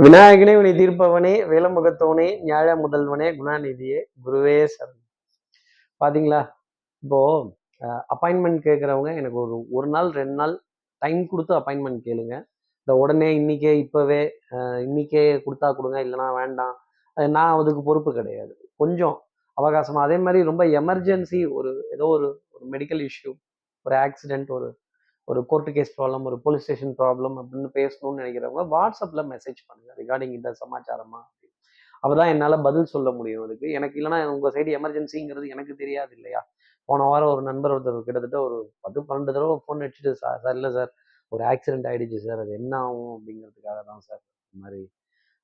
விநாயகனே வினை தீர்ப்பவனே வேலமுகத்தவனே ஞாழ முதல்வனே குணாநிதியே குருவே சரண். பாத்தீங்களா? இப்போ அப்பாயின்மெண்ட் கேட்குறவங்க எனக்கு ஒரு ஒரு நாள் ரெண்டு நாள் டைம் கொடுத்து அப்பாயின்மெண்ட் கேளுங்க. இந்த உடனே இன்னைக்கே இப்போவே இன்னைக்கே கொடுத்தா கொடுங்க இல்லைனா வேண்டாம். நான் அதுக்கு பொறுப்பு கிடையாது. கொஞ்சம் அவகாசமாக அதே மாதிரி ரொம்ப எமர்ஜென்சி ஒரு ஏதோ ஒரு ஒரு மெடிக்கல் இஷ்யூ ஒரு ஆக்சிடெண்ட் ஒரு ஒரு கோர்ட்டு கேஸ் ப்ராப்ளம் ஒரு போலீஸ் ஸ்டேஷன் ப்ராப்ளம் அப்படின்னு பேசணும்னு நினைக்கிறவங்க வாட்ஸ்அப்பில் மெசேஜ் பண்ணுங்கள் ரிகார்டிங் இந்த சமாச்சாரமா அவர் தான் என்னால் பதில் சொல்ல முடியும் அதுக்கு. எனக்கு இல்லைனா உங்கள் சைடு எமர்ஜென்சிங்கிறது எனக்கு தெரியாது இல்லையா? போன வாரம் ஒரு நண்பர் ஒருத்தர் கிட்டத்தட்ட ஒரு பத்து பன்னெண்டு தடவை ஃபோன் அடிச்சுட்டு சார் சார் இல்லை சார் ஒரு ஆக்சிடென்ட் ஆகிடுச்சு சார் அது என்ன ஆகும்? அப்படிங்கிறதுக்காக தான் சார் இந்த மாதிரி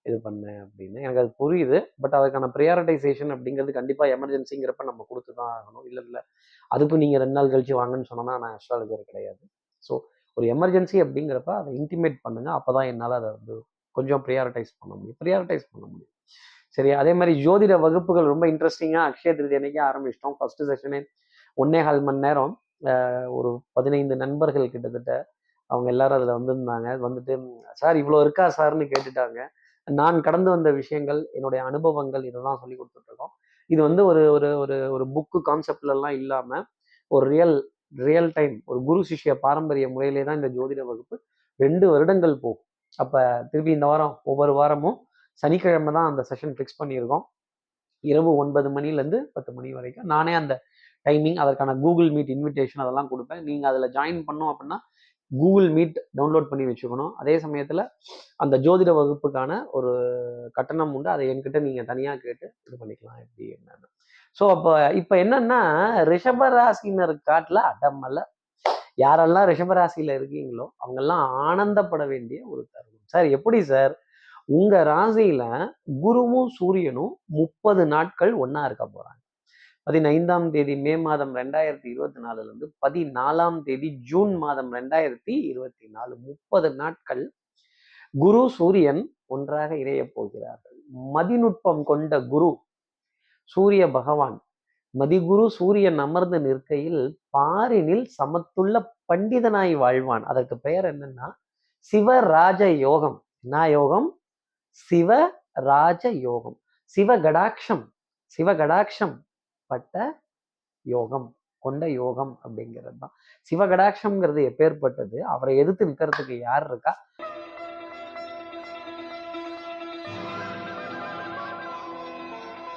இது பண்ணேன் அப்படின்னு. எனக்கு அது புரியுது பட் அதுக்கான ப்ரியாரிட்டைசேஷன் அப்படிங்கிறது கண்டிப்பாக எமர்ஜென்சிங்கிறப்ப நம்ம கொடுத்து தான் ஆகணும். இல்லை இல்லை அதுக்கும் நீங்கள் ரெண்டு நாள் கழிச்சு வாங்கன்னு சொன்னோன்னா நான் அஸ்ட்ராலஜர் கிடையாது. ஸோ ஒரு எமர்ஜென்சி அப்படிங்கிறப்ப அதை இன்டிமேட் பண்ணுங்க. அப்போ தான் என்னால் அதை வந்து கொஞ்சம் ப்ரியாரிட்டைஸ் பண்ண முடியும். ப்ரியாரிட்டைஸ் பண்ண முடியும். சரி அதே மாதிரி ஜோதிட வகுப்புகள் ரொம்ப இன்ட்ரெஸ்டிங்காக அக்ஷய திருதி அன்னைக்கு ஆரம்பிச்சிட்டோம் ஃபர்ஸ்ட் செஷனே ஒன்னே கால் மணி நேரம். ஒரு பதினைந்து நண்பர்கள் கிட்டத்தட்ட அவங்க எல்லாரும் அதில் வந்திருந்தாங்க. வந்துட்டு சார் இவ்வளோ இருக்கா சார்னு கேட்டுட்டாங்க. நான் கடந்து வந்த விஷயங்கள் என்னுடைய அனுபவங்கள் இதெல்லாம் சொல்லி கொடுத்துட்ருக்கோம் இது வந்து ஒரு ஒரு ஒரு ஒரு புக்கு கான்செப்ட்லலாம் இல்லாமல் ஒரு ரியல் ரியல் டைம் ஒரு குரு சிஷ்ய பாரம்பரிய முறையிலே தான் இந்த ஜோதிட வகுப்பு ரெண்டு வருடங்கள் போகும். அப்போ திருப்பி இந்த வாரம் ஒவ்வொரு வாரமும் சனிக்கிழமை தான் அந்த செஷன் ஃபிக்ஸ் பண்ணியிருக்கோம். இரவு ஒன்பது மணிலேருந்து பத்து மணி வரைக்கும். நானே அந்த டைமிங் அதற்கான கூகுள் மீட் இன்விடேஷன் அதெல்லாம் கொடுப்பேன். நீங்கள் அதில் ஜாயின் பண்ணோம் அப்படின்னா கூகுள் மீட் டவுன்லோட் பண்ணி வச்சுக்கணும். அதே சமயத்தில் அந்த ஜோதிட வகுப்புக்கான ஒரு கட்டணம் உண்டு. அதை என்கிட்ட நீங்கள் தனியாக கேட்டு இது பண்ணிக்கலாம். எப்படி என்னன்னு. ஸோ அப்போ இப்போ என்னன்னா ரிஷபராசினர் காட்டில் அடமல்ல யாரெல்லாம் ரிஷபராசியில் இருக்கீங்களோ அவங்கெல்லாம் ஆனந்தப்பட வேண்டிய ஒரு தருணம். சார் எப்படி சார் உங்க ராசியில குருவும் சூரியனும் முப்பது நாட்கள் ஒன்னா இருக்க போறாங்க. பதினைந்தாம் தேதி மே மாதம் ரெண்டாயிரத்தி இருபத்தி நாலுல இருந்து பதினாலாம் தேதி ஜூன் மாதம் ரெண்டாயிரத்தி இருபத்தி நாலு. முப்பது நாட்கள் குரு சூரியன் ஒன்றாக இணைய போகிறார்கள். மதிநுட்பம் கொண்ட குரு சூரிய பகவான். மதிகுரு சூரியன் அமர்ந்து நிற்கையில் பாரினில் சமத்துள்ள பண்டிதனாய் வாழ்வான். அதற்கு பெயர் என்னன்னா சிவராஜ யோகம். என்ன யோகம்? சிவராஜ யோகம் சிவகடாட்சம். சிவகடாட்சம் பட்ட யோகம். கொண்ட யோகம் அப்படிங்கிறது தான். சிவகடாட்சம்ங்கிறது எப்பேற்பட்டது? அவரை எதிர்த்து நிற்கிறதுக்கு யார் இருக்கா?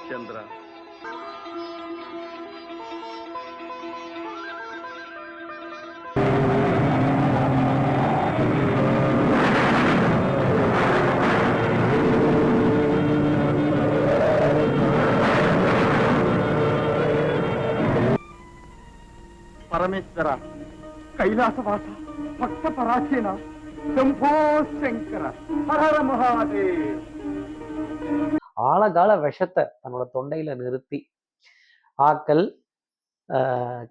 சந்திரா. పరమేశ్వర కైలాసవాస భక్త పరాచీన శంభో శంకర హరహర మహాదేవ్ ஆழகால விஷத்தை தன்னோட தொண்டையில நிறுத்தி ஆக்கல்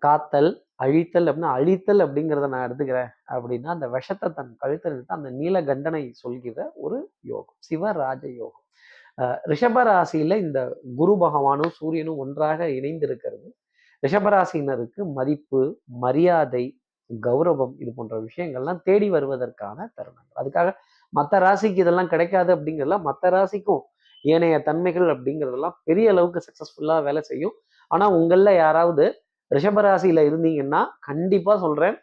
காத்தல் அழித்தல் அப்படின்னா அழித்தல் அப்படிங்கிறத நான் எடுத்துக்கிறேன் அப்படின்னா அந்த விஷத்தை தன் கழுத்தில் நிறுத்த அந்த நீலகண்டனை சொல்கிற ஒரு யோகம் சிவராஜ யோகம். ரிஷபராசியில இந்த குரு பகவானும் சூரியனும் ஒன்றாக இணைந்திருக்கிறது. ரிஷபராசினருக்கு மதிப்பு மரியாதை கௌரவம் இது போன்ற விஷயங்கள்லாம் தேடி வருவதற்கான தருணங்கள். அதுக்காக மற்ற ராசிக்கு இதெல்லாம் கிடைக்காது அப்படிங்கிறதுலாம் மற்ற ராசிக்கும் ஏனைய தன்மைகள் அப்படிங்கிறதெல்லாம் பெரிய அளவுக்கு சக்ஸஸ்ஃபுல்லாக வேலை செய்யும். ஆனால் உங்களில் யாராவது ரிஷபராசியில் இருந்தீங்கன்னா கண்டிப்பாக சொல்கிறேன்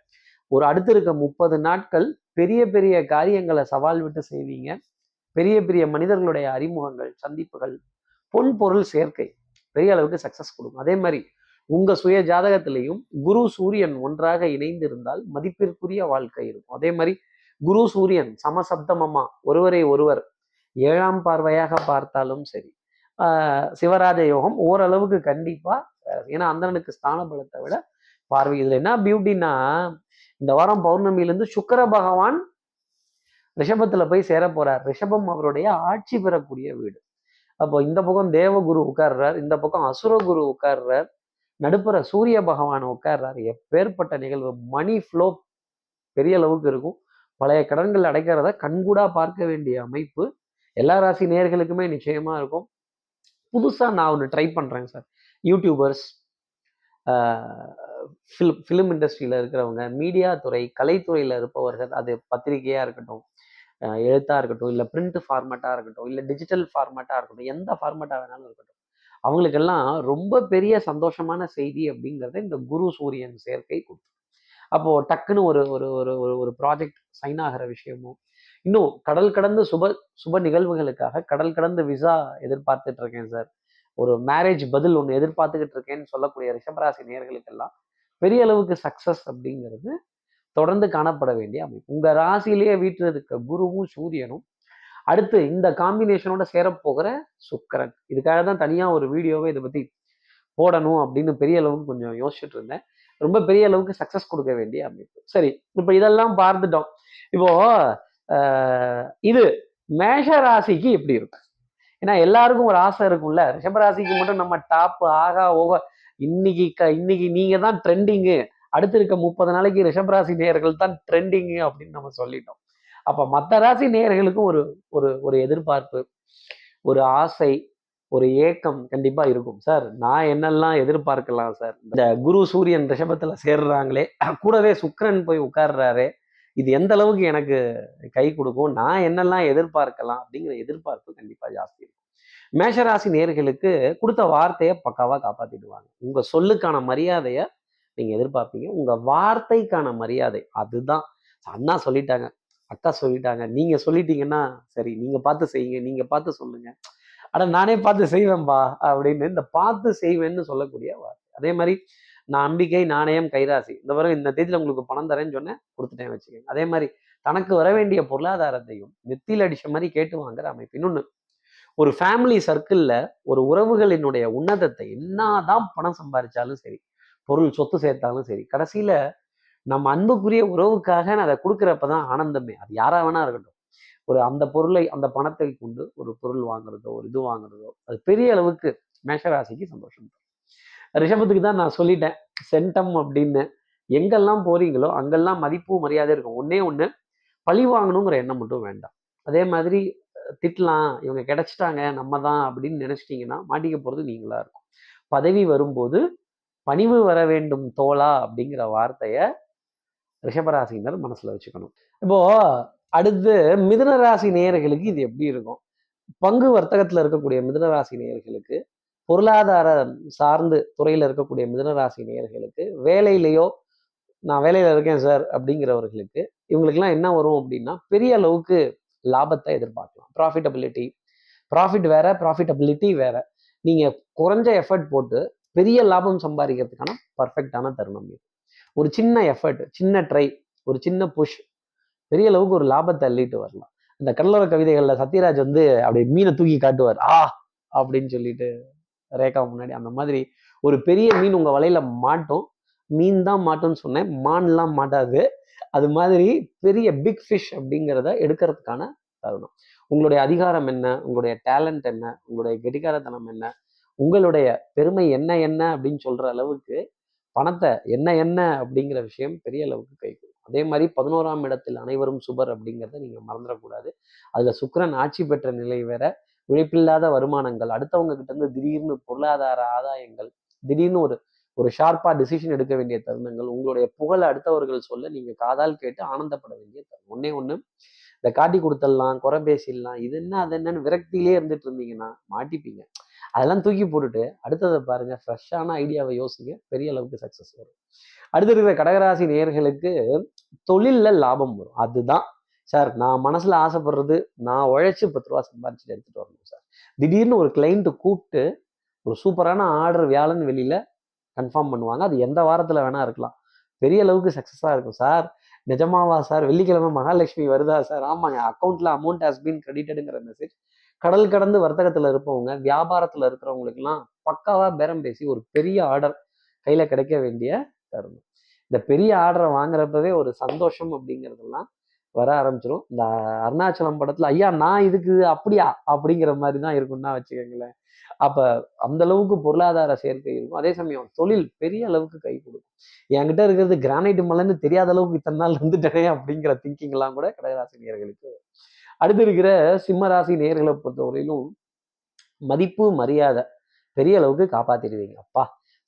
ஒரு அடுத்து இருக்க முப்பது நாட்கள் பெரிய பெரிய காரியங்களை சவால் விட்டு செய்வீங்க. பெரிய பெரிய மனிதர்களுடைய அறிமுகங்கள் சந்திப்புகள் பொன் பொருள் சேர்க்கை பெரிய அளவுக்கு சக்ஸஸ் கொடுக்கும். அதே மாதிரி உங்க சுய ஜாதகத்திலையும் குரு சூரியன் ஒன்றாக இணைந்து இருந்தால் மதிப்பிற்குரிய வாழ்க்கை இருக்கும். அதே மாதிரி குரு சூரியன் சமசப்தமமா ஒருவரை ஒருவர் ஏழாம் பார்வையாக பார்த்தாலும் சரி சிவராஜ யோகம் ஓரளவுக்கு கண்டிப்பா ஏன்னா அந்தனுக்கு ஸ்தான பலத்தை விட பார்வை. இதுல என்ன பியூட்டின்னா இந்த வாரம் பௌர்ணமியிலிருந்து சுக்கர பகவான் ரிஷபத்துல போய் சேர போறார். ரிஷபம் அவருடைய ஆட்சி பெறக்கூடிய வீடு. அப்போ இந்த பக்கம் தேவகுரு உட்கார்றார் இந்த பக்கம் அசுர குரு உட்கார்றார். நடுப்புற சூரிய பகவான் உட்கார்றார். எப்பேற்பட்ட நிகழ்வு? மணி ஃப்ளோ பெரிய அளவுக்கு இருக்கும். பழைய கடன்கள் அடைக்கிறத கண்கூடா பார்க்க வேண்டிய அமைப்பு. எல்லா ராசி நேர்களுக்குமே நிச்சயமா இருக்கும். புதுசாக நான் ஒன்று ட்ரை பண்ணுறேங்க சார். யூடியூபர்ஸ் ஃபிலிம் ஃபிலிம் இண்டஸ்ட்ரியில் இருக்கிறவங்க மீடியா துறை கலைத்துறையில் இருப்பவர்கள் அது பத்திரிகையாக இருக்கட்டும் எழுத்தாக இருக்கட்டும் இல்லை பிரிண்ட் ஃபார்மேட்டாக இருக்கட்டும் இல்லை டிஜிட்டல் ஃபார்மேட்டாக இருக்கட்டும் எந்த ஃபார்மேட்டாக வேணாலும் இருக்கட்டும். அவங்களுக்கெல்லாம் ரொம்ப பெரிய சந்தோஷமான செய்தி அப்படிங்கிறத இந்த குரு சூரியன் சேர்க்கை கொடுத்து அப்போ டக்குன்னு ஒரு ஒரு ஒரு ஒரு ஒரு ப்ராஜெக்ட் சைன் ஆகிற விஷயமும் இன்னும் கடல் கடந்த சுப சுப நிகழ்வுகளுக்காக கடல் கடந்த விசா எதிர்பார்த்துட்டு இருக்கேன் சார் ஒரு மேரேஜ் பதில் ஒன்று எதிர்பார்த்துக்கிட்டு இருக்கேன்னு சொல்லக்கூடிய ரிஷபராசி நேர்களுக்கெல்லாம் பெரிய அளவுக்கு சக்சஸ் அப்படிங்கிறது தொடர்ந்து காணப்பட வேண்டிய அமைப்பு. உங்கள் ராசியிலேயே வீட்டில் இருக்க குருவும் சூரியனும் அடுத்து இந்த காம்பினேஷனோட சேரப்போகிற சுக்கரன். இதுக்காக தான் தனியாக ஒரு வீடியோவை இதை பற்றி போடணும் அப்படின்னு பெரிய அளவுக்கு கொஞ்சம் யோசிச்சுட்டு இருந்தேன். ரொம்ப பெரிய அளவுக்கு சக்ஸஸ் கொடுக்க வேண்டிய அமைப்பு. சரி இப்போ இதெல்லாம் பார்த்துட்டோம். இப்போ இது மேஷ ராசிக்கு எப்படி இருக்கும்? ஏன்னா எல்லாருக்கும் ஒரு ஆசை இருக்கும்ல. ரிஷபராசிக்கு மட்டும் நம்ம டாப் ஆகா ஓக இன்னைக்கு க- இன்னைக்கு நீங்க தான் ட்ரெண்டிங்கு அடுத்து இருக்க முப்பது நாளைக்கு ரிஷபராசி நேயர்கள் தான் ட்ரெண்டிங்கு அப்படின்னு நம்ம சொல்லிட்டோம். அப்ப மற்ற ராசி நேயர்களுக்கும் ஒரு ஒரு ஒரு எதிர்பார்ப்பு ஒரு ஆசை ஒரு ஏக்கம் கண்டிப்பா இருக்கும். சார் நான் என்னெல்லாம் எதிர்பார்க்கலாம் சார்? இந்த குரு சூரியன் ரிஷபத்துல சேர்றாங்களே கூடவே சுக்கரன் போய் உட்கார்றாரு இது எந்த அளவுக்கு எனக்கு கை கொடுக்கும் நான் என்னெல்லாம் எதிர்பார்க்கலாம் அப்படிங்கிற எதிர்பார்ப்பு கண்டிப்பா ஜாஸ்தி இருக்கும். மேஷராசி நேர்களுக்கு கொடுத்த வார்த்தையை பக்காவா காப்பாத்திடுவாங்க. உங்க சொல்லுக்கான மரியாதையை நீங்க எதிர்பார்ப்பீங்க. உங்க வார்த்தைக்கான மரியாதை அதுதான். அண்ணா சொல்லிட்டாங்க அக்கா சொல்லிட்டாங்க. நீங்க சொல்லிட்டீங்கன்னா சரி நீங்க பார்த்து செய்யுங்க நீங்க பார்த்து சொல்லுங்க. அட நானே பார்த்து செய்வேன்பா அப்படின்னு இந்த பார்த்து செய்வேன்னு சொல்லக்கூடிய வார்த்தை. அதே மாதிரி நான் நம்பிக்கை நாணயம் கைராசி இந்த வரை இந்த தேதியில் உங்களுக்கு பணம் தரேன்னு சொன்னேன் கொடுத்துட்டேன் வச்சுக்கோங்க. அதே மாதிரி தனக்கு வர வேண்டிய பொருளாதாரத்தையும் நெத்தியில் அடிச்ச மாதிரி கேட்டு வாங்குற அமைப்பு. இன்னொன்று ஒரு ஃபேமிலி சர்க்கிளில் ஒரு உறவுகளினுடைய உன்னதத்தை என்னதான் பணம் சம்பாதிச்சாலும் சரி பொருள் சொத்து சேர்த்தாலும் சரி கடைசியில நம்ம அன்புக்குரிய உறவுக்காக நான் அதை கொடுக்குறப்ப தான் ஆனந்தமே. அது யாராக வேணா இருக்கட்டும். ஒரு அந்த பொருளை அந்த பணத்தை கொண்டு ஒரு பொருள் வாங்குறதோ ஒரு இது வாங்குறதோ அது பெரிய அளவுக்கு மேஷராசிக்கு சந்தோஷம் தரும். ரிஷபத்துக்கு தான் நான் சொல்லிட்டேன். சென்டம் அப்படின்னு எங்கெல்லாம் போறீங்களோ அங்கெல்லாம் மதிப்பு மரியாதை இருக்கும். ஒன்னே ஒண்ணு பழி வாங்கணுங்கிற எண்ணம் மட்டும் வேண்டாம். அதே மாதிரி திட்டலாம் இவங்க கிடைச்சிட்டாங்க நம்ம தான் அப்படின்னு நினைச்சிட்டிங்கன்னா மாட்டிக்க போறது நீங்களா இருக்கும். பதவி வரும்போது பணிவு வர வேண்டும் தோழா அப்படிங்கிற வார்த்தையை ரிஷபராசினர் மனசில் வச்சுக்கணும். இப்போது அடுத்து மிதுன ராசி நேயர்களுக்கு இது எப்படி இருக்கும்? பங்கு வர்த்தகத்தில் இருக்கக்கூடிய மிதுன ராசி நேயர்களுக்கு பொருளாதார சார்ந்து துறையில் இருக்கக்கூடிய மிதுன ராசி நேயர்களுக்கு வேலையிலையோ நான் வேலையில் இருக்கேன் சார் அப்படிங்கிறவர்களுக்கு இவங்களுக்கெல்லாம் என்ன வரும் அப்படின்னா பெரிய அளவுக்கு லாபத்தை எதிர்பார்க்கலாம். ப்ராஃபிட்டபிலிட்டி ப்ராஃபிட் வேற ப்ராஃபிட்டபிலிட்டி வேற. நீங்கள் குறைஞ்ச எஃபர்ட் போட்டு பெரிய லாபம் சம்பாதிக்கிறதுக்கான பர்ஃபெக்டான தருணம் இது. ஒரு சின்ன எஃபர்ட் சின்ன ட்ரை ஒரு சின்ன புஷ் பெரிய அளவுக்கு ஒரு லாபத்தை அள்ளிட்டு வரலாம். இந்த கடலோர கவிதைகள்ல சத்யராஜ் வந்து அப்படியே மீனை தூக்கி காட்டுவார். ஆ! அப்படின்னு சொல்லிட்டு ரேகா முன்னாடி அந்த மாதிரி ஒரு பெரிய மீன் உங்க வலையில மாட்டும். மீன் தான் மாட்டும்னு சொன்னேன். மான்லாம் மாட்டாது. அது மாதிரி பெரிய பிக் ஃபிஷ் அப்படிங்கிறத எடுக்கிறதுக்கான தருணம். உங்களுடைய அதிகாரம் என்ன? உங்களுடைய டேலண்ட் என்ன? உங்களுடைய கெட்டிக்காரத்தனம் என்ன? உங்களுடைய பெருமை என்ன என்ன அப்படின்னு சொல்ற அளவுக்கு பணத்தை என்ன என்ன அப்படிங்கிற விஷயம் பெரிய அளவுக்கு கை கொடுக்கும். அதே மாதிரி பதினோராம் இடத்தில் அனைவரும் சுபர் அப்படிங்கிறத நீங்க மறந்துடக்கூடாது. அதுல சுக்கரன் ஆட்சி பெற்ற நிலை வேற உழைப்பில்லாத வருமானங்கள் அடுத்தவங்க கிட்ட இருந்து திடீர்னு பொருளாதார ஆதாயங்கள் திடீர்னு ஒரு ஒரு ஷார்ப்பா டிசிஷன் எடுக்க வேண்டிய தருணங்கள் உங்களுடைய புகழை அடுத்தவர்கள் சொல்ல நீங்க காதால் கேட்டு ஆனந்தப்பட வேண்டிய தருணம். ஒன்னே ஒண்ணு இந்த காட்டி கொடுத்துடலாம் குறை பேசிடலாம் இது என்ன அது என்னன்னு விரக்தியிலே இருந்துட்டு இருந்தீங்கன்னா மாட்டிப்பீங்க. அதெல்லாம் தூக்கி போட்டுட்டு அடுத்ததை பாருங்க ஃப்ரெஷ்ஷான ஐடியாவை யோசிங்க பெரிய அளவுக்கு சக்சஸ் வரும். அடுத்து இருக்கிற கடகராசி நேயர்களுக்கு தொழில்ல லாபம் வரும். அதுதான் சார் நான் மனசுல ஆசைப்படுறது நான் உழைச்சி பத்து ரூபா சம்பாதிச்சுட்டு எடுத்துட்டு வரணும் சார். திடீர்னு ஒரு கிளைண்ட்டு கூப்பிட்டு ஒரு சூப்பரான ஆர்டர் வியாழன் வெளியில கன்ஃபார்ம் பண்ணுவாங்க. அது எந்த வாரத்துல வேணா இருக்கலாம். பெரிய அளவுக்கு சக்ஸஸாக இருக்கும் சார். நிஜமாவா சார்? வெள்ளிக்கிழமை மகாலட்சுமி வருதா சார்? ஆமாங்க அக்கௌண்ட்ல அமௌண்ட் ஹஸ் பீன் கிரெடிட்டடுங்கிற மெசேஜ் கடல் கடந்து வர்த்தகத்துல இருப்பவங்க வியாபாரத்துல இருக்கிறவங்களுக்குலாம் பக்காவா பேரம் பேசி ஒரு பெரிய ஆர்டர் கையில கிடைக்க வேண்டிய தருணம். இந்த பெரிய ஆர்டரை வாங்குறப்பவே ஒரு சந்தோஷம் அப்படிங்கிறதெல்லாம் வர ஆரம்பிச்சிடும் இந்த அருணாச்சலம் படத்துல ஐயா நான் இதுக்கு அப்படியா? அப்படிங்கிற மாதிரி தான் இருக்கும்னா வச்சுக்கோங்களேன். அப்ப அந்த அளவுக்கு பொருளாதார சேர்க்கை இருக்கும். அதே சமயம் தொழில் பெரிய அளவுக்கு கை கொடுக்கும். என்கிட்ட இருக்கிறது கிரானைட் மலைன்னு தெரியாத அளவுக்கு இத்தனை நாள் இருந்துட்டேனே அப்படிங்கிற திங்கிங் எல்லாம் கூட கடகராசினியர்களுக்கு அடுத்து இருக்கிற சிம்ம ராசி பொறுத்தவரையிலும் மதிப்பு மரியாதை பெரிய அளவுக்கு காப்பாத்திடுவீங்க. அப்பா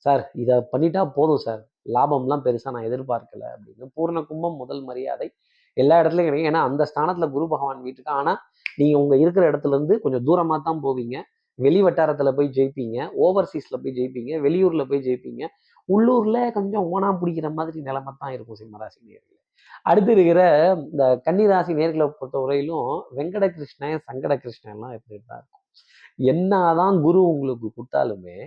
சார் இதை பண்ணிட்டா போதும் சார். லாபம்லாம் பெருசாக நான் எதிர்பார்க்கல அப்படின்னு. பூர்ண கும்பம் முதல் மரியாதை எல்லா இடத்துலையும் கிடைக்கும். ஏன்னா அந்த ஸ்தானத்தில் குரு பகவான் வீட்டுக்கு. ஆனால் நீங்கள் உங்கள் இருக்கிற இடத்துல இருந்து கொஞ்சம் தூரமாக தான் போவீங்க. வெளி வட்டாரத்தில் போய் ஜெயிப்பீங்க. ஓவர்சீஸில் போய் ஜெயிப்பீங்க. வெளியூரில் போய் ஜெயிப்பீங்க. உள்ளூரில் கொஞ்சம் ஓனா பிடிக்கிற மாதிரி நிலைமை தான் இருக்கும் சிம்மராசி நேரம் அடுத்து இருக்கிற இந்த கன்னிராசி நேர்களை பொறுத்தவரையிலும் வெங்கட கிருஷ்ணன் சங்கட கிருஷ்ணன்லாம் எப்படி தான் இருக்கும். என்னதான் குரு உங்களுக்கு கொடுத்தாலுமே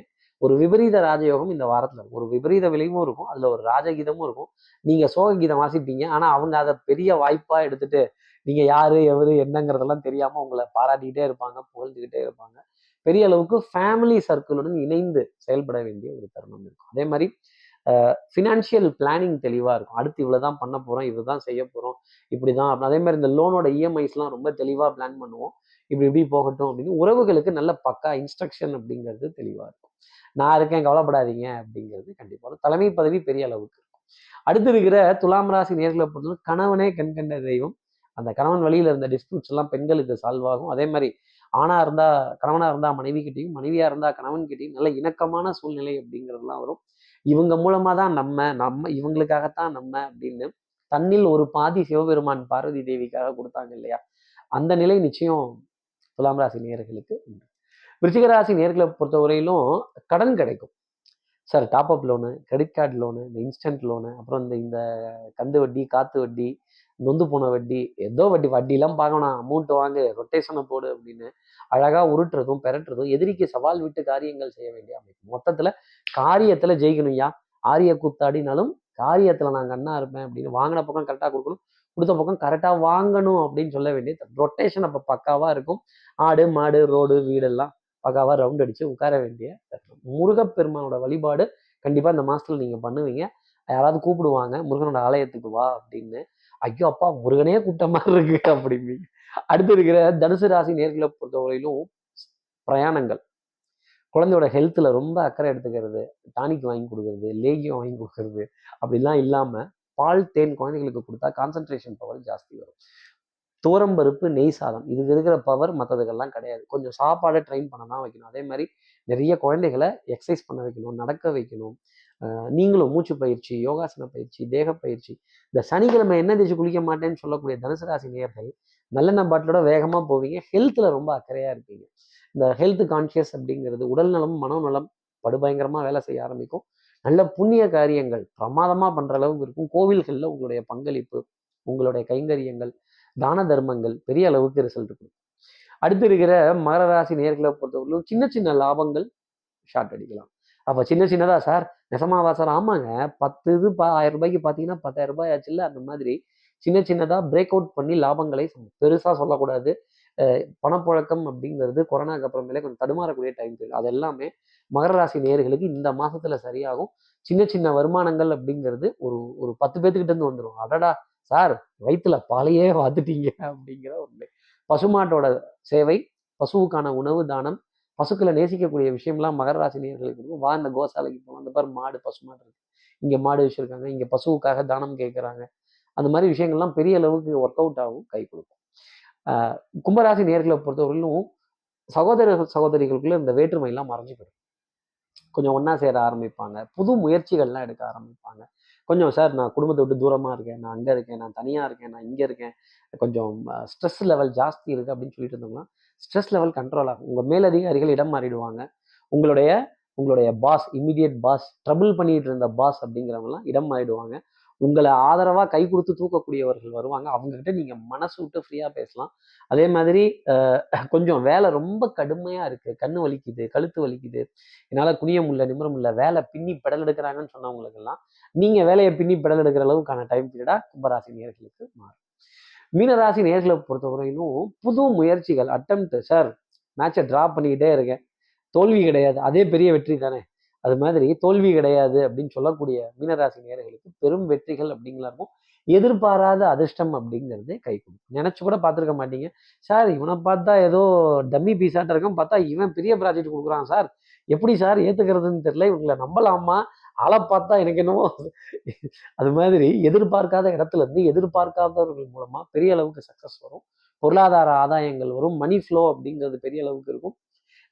ஒரு விபரீத ராஜயோகம் இந்த வாரத்தில் இருக்கும். ஒரு விபரீத விலையும் இருக்கும். அதில் ஒரு ராஜகீதமும் இருக்கும். நீங்கள் சோக கீதம் வாசிப்பீங்க. ஆனால் அவங்க அதை பெரிய வாய்ப்பாக எடுத்துட்டு நீங்கள் யார் எவரு என்னங்கிறதெல்லாம் தெரியாமல் உங்களை பாராட்டிக்கிட்டே இருப்பாங்க புகழ்ந்துக்கிட்டே இருப்பாங்க. பெரிய அளவுக்கு ஃபேமிலி சர்க்கிளுடன் இணைந்து செயல்பட வேண்டிய ஒரு தருணம் இருக்கும். அதே மாதிரி ஃபினான்ஷியல் பிளானிங் தெளிவாக இருக்கும். அடுத்து இவ்வளோ தான் பண்ண போகிறோம் இவ்வளோ தான் செய்ய போகிறோம் இப்படி தான் அதே மாதிரி இந்த லோனோட இஎம்ஐஸ்லாம் ரொம்ப தெளிவாக பிளான் பண்ணுவோம். இப்படி இப்படி போகட்டும் அப்படின்னு. உறவுகளுக்கு நல்ல பக்கா இன்ஸ்ட்ரக்ஷன் அப்படிங்கிறது தெளிவாக இருக்கும். நான் இருக்கேன் கவலைப்படாதீங்க அப்படிங்கிறது கண்டிப்பாக தலைமை பதவி பெரிய அளவுக்கு இருக்கும். அடுத்து இருக்கிற துலாம் ராசி நேர்களை பொறுத்தவரை கணவனே கண் கண்ட தெய்வம். அந்த கணவன் வழியில் இருந்த டிஸ்பியூட்ஸ் எல்லாம் பெண்களுக்கு சால்வ் ஆகும். அதே மாதிரி ஆணா இருந்தா கணவனா இருந்தா மனைவி கிட்டையும் மனைவியா இருந்தா கணவன் கிட்டையும் நல்ல இணக்கமான சூழ்நிலை அப்படிங்கிறதுலாம் வரும். இவங்க மூலமா தான் நம்ம நம்ம இவங்களுக்காகத்தான் நம்ம அப்படின்னு தன்னில் ஒரு பாதி சிவபெருமான் பார்வதி தேவிக்காக கொடுத்தாங்க இல்லையா? அந்த நிலை நிச்சயம் துலாம் ராசி நேர்களுக்கு உண்டு. விருச்சிக ராசி நேர்களை பொறுத்தவரையிலும் கடன் கிடைக்கும். Sir top up loan credit card loan இந்த இன்ஸ்டன்ட் லோனு அப்புறம் இந்த இந்த கந்து வட்டி காத்து வட்டி நொந்து போன வட்டி ஏதோ வட்டி வட்டிலாம் பார்க்கணும். அமௌண்ட் வாங்கு ரொட்டேஷனை போடு அப்படின்னு அழகாக உருட்டுறதும் பெரட்டுறதும் எதிரிக்கு சவால் விட்டு காரியங்கள் செய்ய வேண்டிய அமைப்பு. காரியத்தில் ஜெயிக்கணும் ஜெயிக்கணும்யா ஆரிய கூத்தாடினாலும் காரியத்தில் நான் கண்ணா இருப்பேன் அப்படின்னு வாங்கின பக்கம் கரெக்டாக கொடுக்கணும். கொடுத்த பக்கம் கரெக்டாக வாங்கணும் அப்படின்னு சொல்ல வேண்டிய ரொட்டேஷன் அப்போ பக்காவாக இருக்கும். ஆடு மாடு ரோடு வீடெல்லாம் பக்காவாக ரவுண்ட் அடிச்சு உட்கார வேண்டிய முருகப்பெருமானோட வழிபாடு கண்டிப்பாக இந்த மாதத்தில் நீங்கள் பண்ணுவீங்க. யாராவது கூப்பிடுவாங்க முருகனோட ஆலயத்துக்கு வா அப்படின்னு ஐயோ அப்பா முருகனே கூப்பிட்ட மாதிரி இருக்கு அப்படிம்பீங்க அடுத்து இருக்கிற தனுசு ராசி நேர்களை பொறுத்தவரையிலும் பிரயாணங்கள். குழந்தையோட ஹெல்த்தில் ரொம்ப அக்கறை எடுத்துக்கிறது டானிக் வாங்கி கொடுக்கறது லேகியம் வாங்கி கொடுக்கறது அப்படிலாம் இல்லாமல் பால் தேன் குழந்தைகளுக்கு கொடுத்தா கான்சன்ட்ரேஷன் பவர் ஜாஸ்தி வரும். தோரம்பருப்பு நெய் சாதம் இதுக்கு இருக்கிற பவர் மற்றதுக்கெல்லாம் கிடையாது. கொஞ்சம் சாப்பாடை ட்ரெயின் பண்ண தான் வைக்கணும். அதே மாதிரி நிறைய குழந்தைகளை எக்ஸசைஸ் பண்ண வைக்கணும் நடக்க வைக்கணும். நீங்களும் மூச்சு பயிற்சி யோகாசன பயிற்சி தேக பயிற்சி இந்த சனிக்கிழமை என்ன தேய்ச்சி குளிக்க மாட்டேன்னு சொல்லக்கூடிய தனுசு ராசி நேர்கள் நல்லெண்ண பாட்டிலோட வேகமாக போவீங்க. ஹெல்த்தில் ரொம்ப அக்கறையாக இருப்பீங்க. இந்த ஹெல்த் கான்ஷியஸ் அப்படிங்கிறது உடல் நலம் மனநலம் படுபயங்கரமாக வேலை செய்ய ஆரம்பிக்கும். நல்ல புண்ணிய காரியங்கள் பிரமாதமாக பண்ணுற அளவுக்கு இருக்கும். கோவில்களில் உங்களுடைய பங்களிப்பு உங்களுடைய கைங்கரியங்கள் தான தர்மங்கள் பெரிய அளவுக்கு ரிசல்ட் கொடுக்கும். அடுத்து இருக்கிற மகர ராசி நேர்களை பொறுத்தவரையிலும் சின்ன சின்ன லாபங்கள் ஷார்ட் அடிக்கலாம். அப்போ சின்ன சின்னதா சார் நெசமாவா? சார் ஆமாங்க. பத்து இது பா ஆயிரம் ரூபாய்க்கு பார்த்தீங்கன்னா பத்தாயிரம் ரூபாய் ஆச்சுல்ல? அந்த மாதிரி சின்ன சின்னதா பிரேக் அவுட் பண்ணி லாபங்களை பெருசா சொல்லக்கூடாது. பணப்புழக்கம் அப்படிங்கிறது கொரோனாக்கு அப்புறமேலே கொஞ்சம் தடுமாறக்கூடிய டைம் பீரியட் அது எல்லாமே மகர ராசி நேர்களுக்கு இந்த மாசத்துல சரியாகும். சின்ன சின்ன வருமானங்கள் அப்படிங்கிறது ஒரு ஒரு பத்து பேத்துக்கிட்ட இருந்து வந்துடும் அடடா சார் வயிற்றுல பாலையே பார்த்துட்டீங்க அப்படிங்கிற ஒன்று பசுமாட்டோட சேவை பசுவுக்கான உணவு தானம் பசுக்களை நேசிக்கக்கூடிய விஷயம்லாம் மகர ராசி நேர்களுக்கு இருக்கும். வா இந்த கோசாலைக்கு போகலாம் அந்த பாரு மாடு பசு மாடு இருக்கு. இங்கே மாடு வச்சுருக்காங்க. இங்கே பசுவுக்காக தானம் கேட்குறாங்க. அந்த மாதிரி விஷயங்கள்லாம் பெரிய அளவுக்கு ஒர்க் அவுட் ஆகும் கை கொடுக்கும். கும்பராசி நேர்களை பொறுத்தவரையிலும் சகோதர சகோதரிகளுக்குள்ள இந்த வேற்றுமையெல்லாம் மறைஞ்சு போயிடும். கொஞ்சம் ஒன்றா சேர ஆரம்பிப்பாங்க. புது முயற்சிகள்லாம் எடுக்க ஆரம்பிப்பாங்க. கொஞ்சம் சார் நான் குடும்பத்தை விட்டு தூரமாக இருக்கேன். நான் அங்கே இருக்கேன். நான் தனியாக இருக்கேன். நான் இங்கே இருக்கேன். கொஞ்சம் ஸ்ட்ரெஸ் லெவல் ஜாஸ்தி இருக்குது அப்படின்னு சொல்லிட்டு இருந்தோம்னா ஸ்ட்ரெஸ் லெவல் கண்ட்ரோல் ஆகும். உங்கள் மேலதிகாரிகள் இடம் மாறிடுவாங்க. உங்களுடைய உங்களுடைய பாஸ் இம்மிடியட் பாஸ் ட்ரபிள் பண்ணிட்டு இருந்த பாஸ் அப்படிங்கிறவங்கலாம் இடம் மாறிடுவாங்க. உங்களை ஆதரவாக கை கொடுத்து தூக்கக்கூடியவர்கள் வருவாங்க. அவங்கக்கிட்ட நீங்கள் மனசு விட்டு ஃப்ரீயாக பேசலாம். அதே மாதிரி கொஞ்சம் வேலை ரொம்ப கடுமையாக இருக்குது கண்ணு வலிக்குது கழுத்து வலிக்குது. என்னால் குனிய முடியல நிமிர முடியல வேலை பின்னி பெடல் எடுக்கிறாங்கன்னு சொன்னவங்களுக்கெல்லாம் நீங்கள் வேலையை பின்னி பெடல் எடுக்கிற அளவுக்கான டைம் பீரியடாக கும்பராசி நேர்களுக்கு மாறும். மீனராசி நேர்களை பொறுத்தவரையிலும் புது முயற்சிகள் அட்டம் சார் மேட்சை ட்ரா பண்ணிக்கிட்டே இருக்கேன். தோல்வி கிடையாது. அதே பெரிய வெற்றி தானே. அது மாதிரி தோல்வி கிடையாது அப்படின்னு சொல்லக்கூடிய மீனராசி நேர்களுக்கு பெரும் வெற்றிகள் அப்படிங்களாருக்கும் எதிர்பாராத அதிர்ஷ்டம் அப்படிங்கிறது கை கொடுக்கும். நினைச்சு கூட பார்த்துருக்க மாட்டீங்க. சார் இவனை பார்த்தா ஏதோ டம்மி பீஸாட்ட இருக்கும் பார்த்தா இவன் பெரிய ப்ராஜெக்ட் கொடுக்குறான் சார் எப்படி சார் ஏத்துக்கிறதுன்னு தெரியல இவங்களை நம்பலாமா? ஆளை பார்த்தா எனக்கு என்னவோ அது மாதிரி எதிர்பார்க்காத இடத்துல இருந்து எதிர்பார்க்காதவர்கள் மூலமா பெரிய அளவுக்கு சக்சஸ் வரும். பொருளாதார ஆதாயங்கள் வரும். மணி ஃப்ளோ அப்படிங்கிறது பெரிய அளவுக்கு இருக்கும்.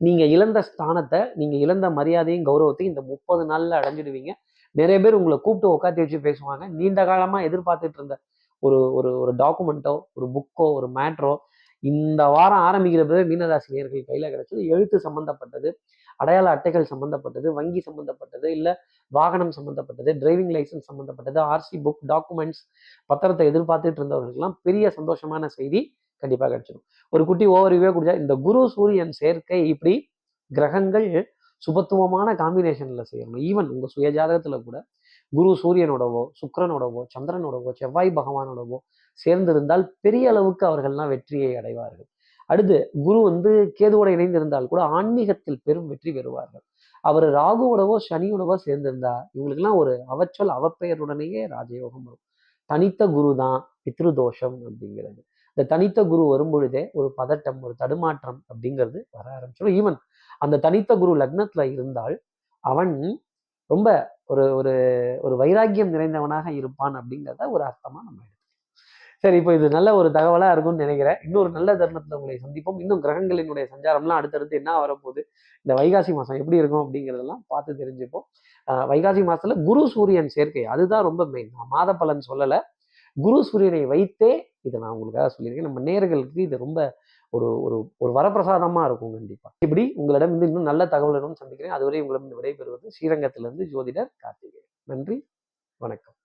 நீங்க இழந்த ஸ்தானத்தை நீங்க இழந்த மரியாதையும் கௌரவத்தையும் இந்த முப்பது நாள்ல அடைஞ்சிடுவீங்க. நிறைய பேர் உங்களை கூப்பிட்டு உட்காந்து வச்சு பேசுவாங்க. நீண்ட காலமா எதிர்பார்த்துட்டு இருந்த ஒரு ஒரு ஒரு டாக்குமெண்ட்டோ ஒரு புக்கோ ஒரு மேட்ரோ இந்த வாரம் ஆரம்பிக்கிற பிறகு மீனராசி நேர்கள் கையில் கிடைச்சது எழுத்து சம்மந்தப்பட்டது அடையாள அட்டைகள் சம்மந்தப்பட்டது வங்கி சம்மந்தப்பட்டது இல்லை வாகனம் சம்மந்தப்பட்டது டிரைவிங் லைசன்ஸ் சம்மந்தப்பட்டது ஆர்சி புக் டாக்குமெண்ட்ஸ் பத்திரத்தை எதிர்பார்த்துட்டு இருந்தவர்களுக்கெல்லாம் பெரிய சந்தோஷமான செய்தி கண்டிப்பாக கிடைச்சிடும் ஒரு குட்டி ஓவர்வியூவே குடிச்சா இந்த குரு சூரியன் சேர்க்கை இப்படி கிரகங்கள் சுபத்துவமான காம்பினேஷன்ல செய்யணும். ஈவன் உங்க சுய ஜாதகத்துல கூட குரு சூரியனோடவோ சுக்கரனோடவோ சந்திரனோடவோ செவ்வாய் பகவானோடவோ சேர்ந்திருந்தால் பெரிய அளவுக்கு அவர்கள்லாம் வெற்றியை அடைவார்கள். அடுத்து குரு வந்து கேதுவோட இணைந்திருந்தால் கூட ஆன்மீகத்தில் பெரும் வெற்றி பெறுவார்கள். அவர் ராகுவோடவோ சனியோடவோ சேர்ந்திருந்தா இவங்களுக்கெல்லாம் ஒரு அவச்சொல் அவப்பெயருடனேயே ராஜயோகம் வரும். தனித்த குரு தான் பித்ருதோஷம் அப்படிங்கிறது. இந்த தனித்த குரு வரும் பொழுதே ஒரு பதட்டம் ஒரு தடுமாற்றம் அப்படிங்கிறது வர ஆரம்பிச்சிடும். ஈவன் அந்த தனித்த குரு லக்னத்துல இருந்தால் அவன் ரொம்ப ஒரு ஒரு ஒரு வைராக்கியம் நிறைந்தவனாக இருப்பான் அப்படிங்கிறத ஒரு அர்த்தமா நம்ம எடுத்துக்கலாம். சரி இப்போ இது நல்ல ஒரு தகவலாக இருக்கும்னு நினைக்கிறேன். இன்னொரு நல்ல தருணத்தில் உங்களை சந்திப்போம். இன்னும் கிரகங்களினுடைய சஞ்சாரம்லாம் அடுத்தடுத்து என்ன வரப்போகுது? இந்த வைகாசி மாதம் எப்படி இருக்கும் அப்படிங்கிறதெல்லாம் பார்த்து தெரிஞ்சுப்போம். வைகாசி மாதத்தில் குரு சூரியன் சேர்க்கை. அதுதான் ரொம்ப மெயின் நான் மாத பலன் சொல்லலை. குரு சூரியனை வைத்தே இதை நான் உங்களுக்காக சொல்லியிருக்கேன். நம்ம நேர்களுக்கு இது ரொம்ப ஒரு ஒரு ஒரு வரப்பிரசாதமாக இருக்கும் கண்டிப்பாக இப்படி உங்களிடம் இருந்து இன்னும் நல்ல தகவலுடன் சந்திக்கிறேன். அதுவரை உங்களிடம் விடைபெறுவது ஸ்ரீரங்கத்திலிருந்து ஜோதிடர் கார்த்திகேயன். நன்றி வணக்கம்.